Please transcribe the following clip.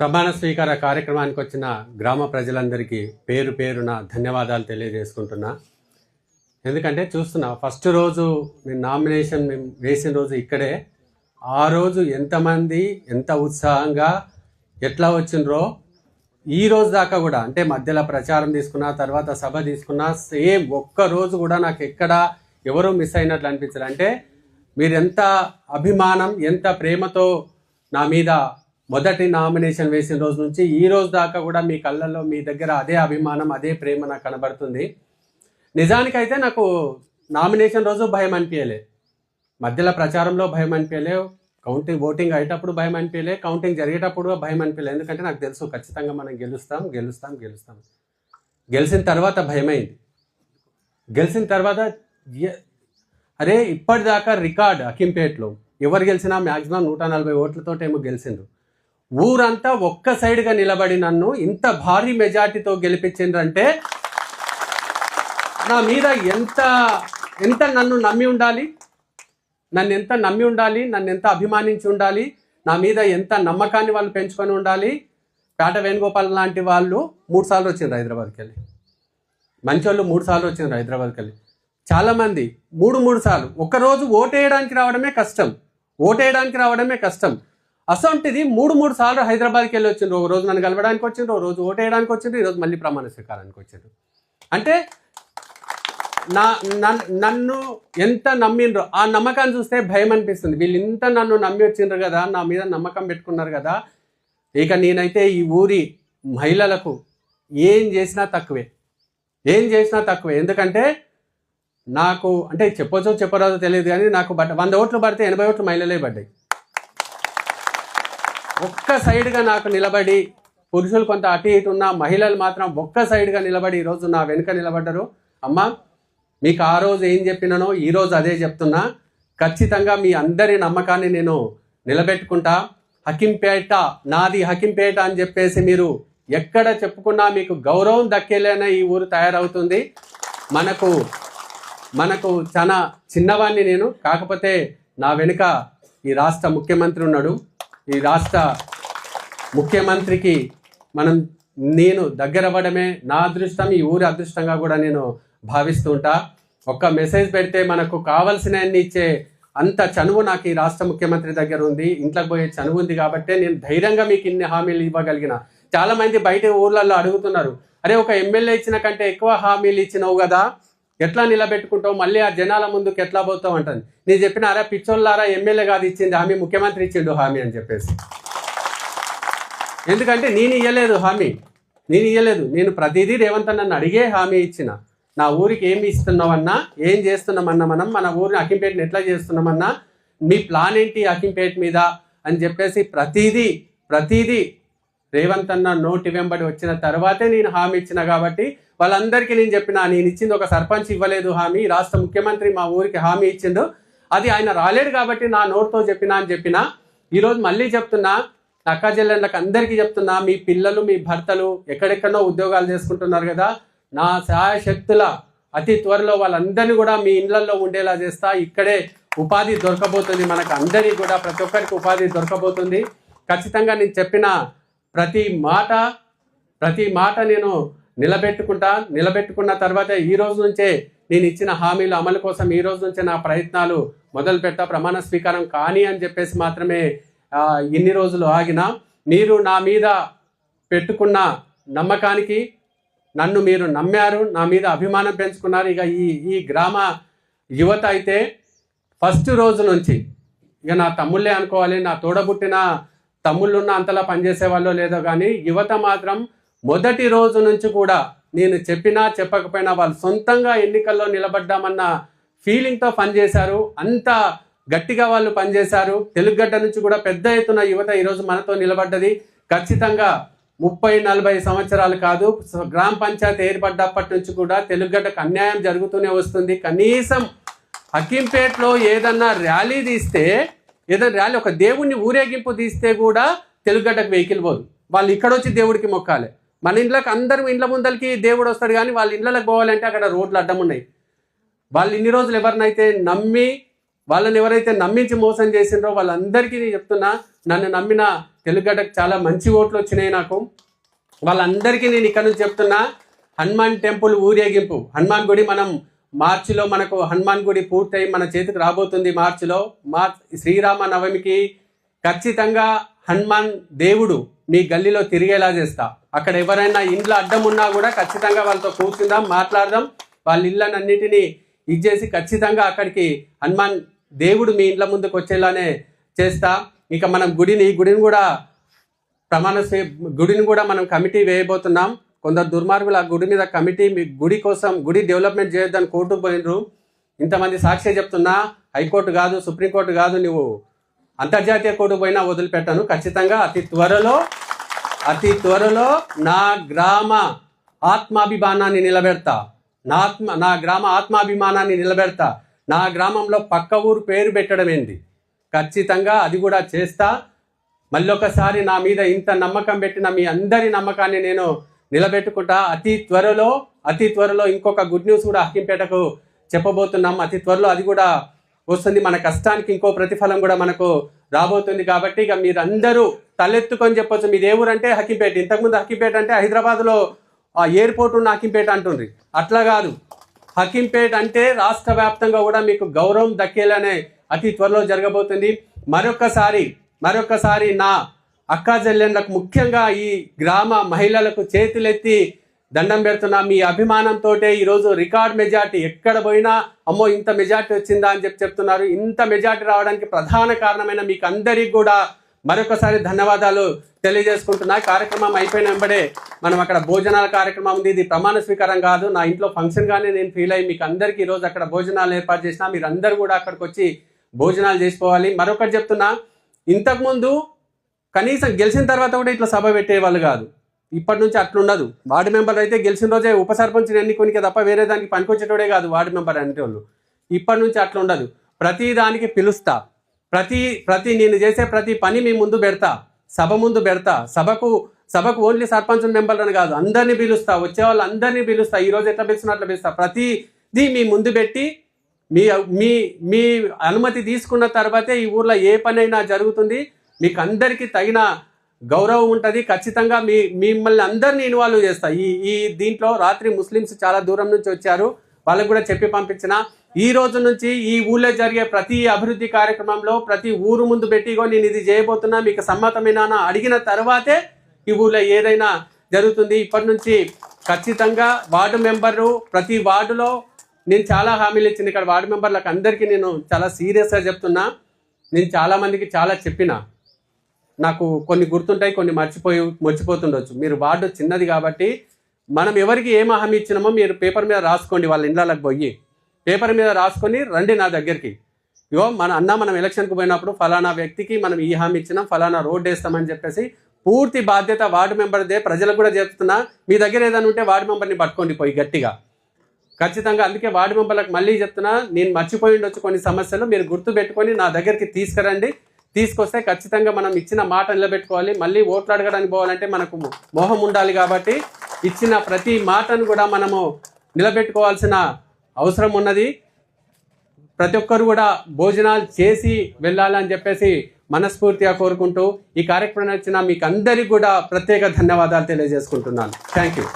ప్రమాణ స్వీకార కార్యక్రమానికి వచ్చిన గ్రామ ప్రజలందరికీ పేరు పేరున ధన్యవాదాలు తెలియజేసుకుంటున్నా. ఎందుకంటే చూస్తున్నా ఫస్ట్ రోజు నేను నామినేషన్ మేము వేసిన రోజు ఇక్కడే. ఆ రోజు ఎంతమంది ఎంత ఉత్సాహంగా ఎట్లా వచ్చిండ్రో ఈ రోజు దాకా కూడా అంటే మధ్యలో ప్రచారం తీసుకున్నా తర్వాత సభ తీసుకున్నా సేమ్ ఒక్క రోజు కూడా నాకు ఎక్కడ ఎవరో మిస్ అయినట్లు అనిపించారు అంటే మీరు ఎంత అభిమానం ఎంత ప్రేమతో నా మీద మొదటి నామినేషన్ వేసిన రోజు నుంచి ఈ రోజు దాకా కూడా మీ కళ్ళల్లో మీ దగ్గర అదే అభిమానం అదే ప్రేమ నాకు కనబడుతుంది. నిజానికైతే నాకు నామినేషన్ రోజు భయం అనిపించలే మధ్యలో ప్రచారంలో భయం అనిపించలే కౌంటింగ్ ఓటింగ్ అయ్యేటప్పుడు భయం అనిపించలే కౌంటింగ్ జరిగేటప్పుడు భయం అనిపించలే ఎందుకంటే నాకు తెలుసు ఖచ్చితంగా మనం గెలుస్తాం గెలుస్తాం గెలుస్తాం. గెలిచిన తర్వాత భయమైంది. గెలిచిన తర్వాత అరే ఇప్పటిదాకా రికార్డ్ అకింపేట్లో ఎవరు గెలిచినా మ్యాక్సిమం నూట నలభై ఓట్లతో ఏమో గెలిచిండ్రు. ఊరంతా ఒక్క సైడ్గా నిలబడి నన్ను ఇంత భారీ మెజార్టీతో గెలిపించిండ్రంటే నా మీద ఎంత ఎంత నన్ను నమ్మి ఉండాలి? నన్ను ఎంత నమ్మి ఉండాలి? నన్ను ఎంత అభిమానించి ఉండాలి? నా మీద ఎంత నమ్మకాన్ని వాళ్ళు పెంచుకొని ఉండాలి? పేట వేణుగోపాల్ లాంటి వాళ్ళు మూడు సార్లు వచ్చిండ్రు హైదరాబాద్కి వెళ్ళి. మంచోళ్ళు మూడు సార్లు వచ్చిండ్రు హైదరాబాద్కి వెళ్ళి. చాలామంది మూడు మూడు సార్లు. ఒకరోజు ఓటేయడానికి రావడమే కష్టం. ఓటేయడానికి రావడమే కష్టం. అసొంటిది మూడు మూడు సార్లు హైదరాబాద్కి వెళ్ళి వచ్చిండ్రు. ఒక రోజు నన్ను కలవడానికి వచ్చిండ్రు ఒక రోజు ఓటేయడానికి వచ్చిండ్రు ఈరోజు మళ్ళీ ప్రమాణ స్వీకారానికి వచ్చిండ్రు. అంటే నా నన్ను ఎంత నమ్మిండ్రో ఆ నమ్మకాన్ని చూస్తే భయం అనిపిస్తుంది. వీళ్ళు ఇంత నన్ను నమ్మి వచ్చిండ్రు కదా నా మీద నమ్మకం పెట్టుకున్నారు కదా ఇక నేనైతే ఈ ఊరి మహిళలకు ఏం చేసినా తక్కువే. ఏం చేసినా తక్కువే. ఎందుకంటే నాకు అంటే చెప్పొచ్చో చెప్పరాదో తెలియదు కానీ నాకు బట్ వంద ఓట్లు పడితే ఎనభై ఓట్లు మహిళలే పడ్డాయి. ఒక్క సైడ్గా నాకు నిలబడి పురుషులు కొంత అటు ఇటు ఉన్న మహిళలు మాత్రం ఒక్క సైడ్గా నిలబడి ఈరోజు నా వెనుక నిలబడ్డరు. అమ్మ మీకు ఆ రోజు ఏం చెప్పినానో ఈ రోజు అదే చెప్తున్నా. ఖచ్చితంగా మీ అందరి నమ్మకాన్ని నేను నిలబెట్టుకుంటా. హకింపేట నాది హకింపేట అని చెప్పేసి మీరు ఎక్కడ చెప్పుకున్నా మీకు గౌరవం దక్కేలేనే ఈ ఊరు తయారవుతుంది. మనకు మనకు చాలా చిన్నవాణ్ణి నేను. కాకపోతే నా వెనుక ఈ రాష్ట్ర ముఖ్యమంత్రి ఉన్నాడు. ఈ రాష్ట్ర ముఖ్యమంత్రికి మనం నేను దగ్గర అవ్వడమే నా అదృష్టం ఈ ఊరి అదృష్టంగా కూడా నేను భావిస్తూ ఉంటా. ఒక్క మెసేజ్ పెడితే మనకు కావలసిన ఇచ్చే అంత చనువు నాకు ఈ రాష్ట్ర ముఖ్యమంత్రి దగ్గర ఉంది. ఇంట్లోకి పోయే చనువు ఉంది కాబట్టి నేను ధైర్యంగా మీకు ఇన్ని హామీలు ఇవ్వగలిగిన. చాలామంది బయట ఊర్లలో అడుగుతున్నారు అరే ఒక ఎమ్మెల్యే ఇచ్చిన కంటే ఎక్కువ హామీలు ఇచ్చినావు కదా ఎట్లా నిలబెట్టుకుంటావు? మళ్ళీ ఆ జనాల ముందుకు ఎట్లా పోతావు అంటుంది. నేను చెప్పిన అరే పిచ్చోళ్ళారా ఎమ్మెల్యే కాదు ఇచ్చింది హామీ ముఖ్యమంత్రి ఇచ్చిండు హామీ అని చెప్పేసి. ఎందుకంటే నేను ఇయ్యలేదు హామీ. నేను ఇయ్యలేదు. నేను ప్రతిదీ రేవంత్ నన్ను అడిగే హామీ ఇచ్చిన. నా ఊరికి ఏమి ఇస్తున్నామన్నా ఏం చేస్తున్నామన్నా మనం మన ఊరిని అకింపేటని ఎట్లా చేస్తున్నామన్నా మీ ప్లాన్ ఏంటి అకింపేట మీద? అని చెప్పేసి ప్రతిదీ ప్రతిదీ రేవంత్ అన్న నోటి వెంబడి వచ్చిన తర్వాతే నేను హామీ ఇచ్చిన కాబట్టి వాళ్ళందరికీ నేను చెప్పిన నేను ఇచ్చింది ఒక సర్పంచ్ ఇవ్వలేదు హామీ రాష్ట్ర ముఖ్యమంత్రి మా ఊరికి హామీ ఇచ్చిండు. అది ఆయన రాలేడు కాబట్టి నా నోరుతో చెప్పినా అని చెప్పిన ఈరోజు మళ్ళీ చెప్తున్నా అక్క చెల్లెళ్ళకి అందరికీ చెప్తున్నా మీ పిల్లలు మీ భర్తలు ఎక్కడెక్కడో ఉద్యోగాలు చేసుకుంటున్నారు కదా నా శాయశక్తుల అతి త్వరలో వాళ్ళందరినీ కూడా మీ ఇళ్ళలో ఉండేలా చేస్తా. ఇక్కడే ఉపాధి దొరకబోతుంది మనకు అందరికీ కూడా ప్రతి ఒక్కరికి ఉపాధి దొరకబోతుంది. ఖచ్చితంగా నేను చెప్పిన ప్రతి మాట ప్రతి మాట నేను నిలబెట్టుకుంటా నిలబెట్టుకున్న తర్వాత ఈ రోజు నుంచే నేను ఇచ్చిన హామీల అమలు కోసం ఈ రోజు నుంచే నా ప్రయత్నాలు మొదలు పెట్టా ప్రమాణ స్వీకారం కానీ అని చెప్పేసి మాత్రమే ఇన్ని రోజులు ఆగిన మీరు నా మీద పెట్టుకున్న నమ్మకానికి నన్ను మీరు నమ్మారు నా మీద అభిమానం పెంచుకున్నారు. ఇక ఈ ఈ గ్రామ యువత అయితే ఫస్ట్ రోజు నుంచి ఇక నా తమ్ముళ్ళే అనుకోవాలి నా తోడబుట్టిన తమ్ముళ్ళున్న అంతలా పనిచేసే వాళ్ళో లేదో కానీ యువత మాత్రం మొదటి రోజు నుంచి కూడా నేను చెప్పినా చెప్పకపోయినా వాళ్ళు సొంతంగా ఎన్నికల్లో నిలబడ్డామన్న ఫీలింగ్తో పనిచేశారు. అంత గట్టిగా వాళ్ళు పనిచేశారు. తెలుగుగడ్డ నుంచి కూడా పెద్ద ఎత్తున యువత ఈరోజు మనతో నిలబడ్డది. ఖచ్చితంగా ముప్పై నలభై సంవత్సరాలు కాదు గ్రామ పంచాయతీ ఏర్పడ్డప్పటి నుంచి కూడా తెలుగుగడ్డకు అన్యాయం జరుగుతూనే వస్తుంది. కనీసం హకీంపేటలో ఏదన్నా ర్యాలీ తీస్తే ఏదైనా ర్యాలీ ఒక దేవుణ్ణి ఊరేగింపు తీస్తే కూడా తెలుగుగడ్డకు వెహికల్ పోదు. వాళ్ళు ఇక్కడ వచ్చి దేవుడికి మొక్కాలి. మన ఇంట్లోకి అందరూ ఇండ్ల ముందరికి దేవుడు వస్తాడు కానీ వాళ్ళ ఇండ్లకు పోవాలంటే అక్కడ రోడ్లు అడ్డం ఉన్నాయి. వాళ్ళు ఇన్ని రోజులు ఎవరినైతే నమ్మి వాళ్ళని ఎవరైతే నమ్మించి మోసం చేసిండ్రో వాళ్ళందరికీ నేను చెప్తున్నా నన్ను నమ్మిన తెలుగుగడ్డకు చాలా మంచి ఓట్లు వచ్చినాయి నాకు. వాళ్ళందరికీ నేను ఇక్కడ నుంచి చెప్తున్నా హనుమాన్ టెంపుల్ ఊరేగింపు. హనుమాన్ గుడి మనం మార్చిలో మనకు హనుమాన్ గుడి పూర్తయి మన చేతికి రాబోతుంది మార్చిలో. మార్ శ్రీరామ నవమికి ఖచ్చితంగా హనుమాన్ దేవుడు మీ గల్లీలో తిరిగేలా చేస్తా. అక్కడ ఎవరైనా ఇంట్లో అడ్డం ఉన్నా కూడా ఖచ్చితంగా వాళ్ళతో కూర్చుందాం మాట్లాడదాం. వాళ్ళ ఇళ్ళనన్నిటినీ ఇచ్చేసి ఖచ్చితంగా అక్కడికి హనుమాన్ దేవుడు మీ ఇండ్ల ముందుకు వచ్చేలానే చేస్తా. ఇక మనం గుడిని గుడిని కూడా ప్రమాణ గుడిని కూడా మనం కమిటీ వేయబోతున్నాం. కొందరు దుర్మార్గులు ఆ గుడి మీద కమిటీ మీ గుడి కోసం గుడి డెవలప్మెంట్ చేయొద్దని కోర్టుకు పోయినరు ఇంతమంది సాక్షి చెప్తున్నా హైకోర్టు కాదు సుప్రీంకోర్టు కాదు నువ్వు అంతర్జాతీయ కోర్టు పోయినా వదిలిపెట్టాను. ఖచ్చితంగా అతి త్వరలో అతి త్వరలో నా గ్రామ ఆత్మాభిమానాన్ని నిలబెడతా. నా ఆత్మ నా గ్రామ ఆత్మాభిమానాన్ని నిలబెడతా. నా గ్రామంలో పక్క ఊరు పేరు పెట్టడం ఏంది? ఖచ్చితంగా అది కూడా చేస్తా. మళ్ళొకసారి నా మీద ఇంత నమ్మకం పెట్టిన మీ అందరి నమ్మకాన్ని నేను నిలబెట్టుకుంటా. అతి త్వరలో అతి త్వరలో ఇంకొక గుడ్ న్యూస్ కూడా హక్కింపేటకు చెప్పబోతున్నాం. అతి త్వరలో అది కూడా వస్తుంది. మన కష్టానికి ఇంకో ప్రతిఫలం కూడా మనకు రాబోతుంది కాబట్టి ఇక మీరందరూ తలెత్తుకొని చెప్పొచ్చు. మీది ఏ ఊరంటే హక్కింపేట ఇంతకుముందు హక్కింపేట అంటే హైదరాబాద్లో ఆ ఎయిర్పోర్ట్ ఉన్న హకింపేట అంటుండ్రి. అట్లా కాదు. హకీంపేట్ అంటే రాష్ట్ర వ్యాప్తంగా కూడా మీకు గౌరవం దక్కేలానే అతి త్వరలో జరగబోతుంది. మరొకసారి మరొకసారి నా అక్కా చెల్లెళ్ళకు ముఖ్యంగా ఈ గ్రామ మహిళలకు చేతులెత్తి దండం పెడుతున్నా మీ అభిమానంతో ఈరోజు రికార్డ్ మెజార్టీ ఎక్కడ పోయినా అమ్మో ఇంత మెజార్టీ వచ్చిందా అని చెప్పి చెప్తున్నారు. ఇంత మెజార్టీ రావడానికి ప్రధాన కారణమైన మీకు అందరికీ కూడా మరొకసారి ధన్యవాదాలు తెలియజేసుకుంటున్నా. కార్యక్రమం అయిపోయిన వెంబడే మనం అక్కడ భోజనాల కార్యక్రమం ఉంది. ఇది ప్రమాణ స్వీకారం కాదు. నా ఇంట్లో ఫంక్షన్గానే నేను ఫీల్ అయ్యి మీకు అందరికీ ఈరోజు అక్కడ భోజనాలు ఏర్పాటు చేసిన. మీరు కూడా అక్కడికి వచ్చి భోజనాలు చేసుకోవాలి. మరొకటి చెప్తున్నా ఇంతకుముందు కనీసం గెలిచిన తర్వాత కూడా ఇట్లా సభ పెట్టేవాళ్ళు కాదు. ఇప్పటి నుంచి అట్లుండదు. వార్డు మెంబర్ అయితే గెలిచిన రోజే ఉప సర్పంచ్ ఎన్నుకోనికే తప్ప వేరే దానికి పనికొచ్చేటోడే కాదు వార్డు మెంబర్ అనేటోళ్ళు ఇప్పటి నుంచి అట్లుండదు. ప్రతి దానికి పిలుస్తా. ప్రతి ప్రతి నేను చేసే ప్రతి పని మీ ముందు పెడతా. సభ ముందు పెడతా. సభకు సభకు ఓన్లీ సర్పంచ్ మెంబర్ అని కాదు అందరినీ పిలుస్తా. వచ్చే వాళ్ళు అందరినీ పిలుస్తా. ఈ రోజు ఎట్లా పిలిచినా అట్లా పిలుస్తా. ప్రతిదీ మీ ముందు పెట్టి మీ మీ మీ అనుమతి తీసుకున్న తర్వాతే ఈ ఊర్లో ఏ పనైనా జరుగుతుంది. మీకు అందరికీ తగిన గౌరవం ఉంటుంది ఖచ్చితంగా మీ మిమ్మల్ని అందరినీ ఇన్వాల్వ్ చేస్తా. ఈ ఈ దీంట్లో రాత్రి ముస్లిమ్స్ చాలా దూరం నుంచి వచ్చారు. వాళ్ళకు కూడా చెప్పి పంపించిన. ఈ రోజు నుంచి ఈ ఊళ్ళో జరిగే ప్రతి అభివృద్ధి కార్యక్రమంలో ప్రతి ఊరు ముందు పెట్టిగో నేను ఇది చేయబోతున్నా మీకు సమ్మతమేనా అడిగిన తర్వాతే ఈ ఊళ్ళో ఏదైనా జరుగుతుంది. ఇప్పటి నుంచి ఖచ్చితంగా వార్డు మెంబరు ప్రతి వార్డులో నేను చాలా హామీలు ఇచ్చిన ఇక్కడ వార్డు మెంబర్లకు అందరికీ నేను చాలా సీరియస్గా చెప్తున్నా. నేను చాలామందికి చాలా చెప్పిన. నాకు కొన్ని గుర్తుంటాయి కొన్ని మర్చిపోయి మర్చిపోతుండొచ్చు. మీరు వార్డు చిన్నది కాబట్టి మనం ఎవరికి ఏం హామీ ఇచ్చినామో మీరు పేపర్ మీద రాసుకోండి వాళ్ళ ఇండ్లకు పోయి. పేపర్ మీద రాసుకొని రండి నా దగ్గరికి. ఇగో మన అన్న మనం ఎలక్షన్కి పోయినప్పుడు ఫలానా వ్యక్తికి మనం ఈ హామీ ఇచ్చినాం ఫలానా రోడ్ వేస్తామని చెప్పేసి పూర్తి బాధ్యత వార్డు మెంబర్దే. ప్రజలకు కూడా చెప్తున్నా మీ దగ్గర ఏదైనా ఉంటే వార్డు మెంబర్ని పట్టుకోండి పోయి గట్టిగా. ఖచ్చితంగా అందుకే వార్డు మెంబర్లకు మళ్ళీ చెప్తున్నా నేను మర్చిపోయి ఉండొచ్చు కొన్ని సమస్యలు. మీరు గుర్తు పెట్టుకొని నా దగ్గరికి తీసుకురండి. తీసుకొస్తే ఖచ్చితంగా మనం ఇచ్చిన మాట నిలబెట్టుకోవాలి. మళ్ళీ ఓట్లు అడగడానికి పోవాలంటే మనకు మోహం ఉండాలి కాబట్టి ఇచ్చిన ప్రతి మాటను కూడా మనము నిలబెట్టుకోవాల్సిన అవసరం ఉన్నది. ప్రతి ఒక్కరు కూడా భోజనాలు చేసి వెళ్ళాలని చెప్పేసి మనస్ఫూర్తిగా కోరుకుంటూ ఈ కార్యక్రమం వచ్చిన మీకు అందరికీ కూడా ప్రత్యేక ధన్యవాదాలు తెలియజేసుకుంటున్నాను. Thank you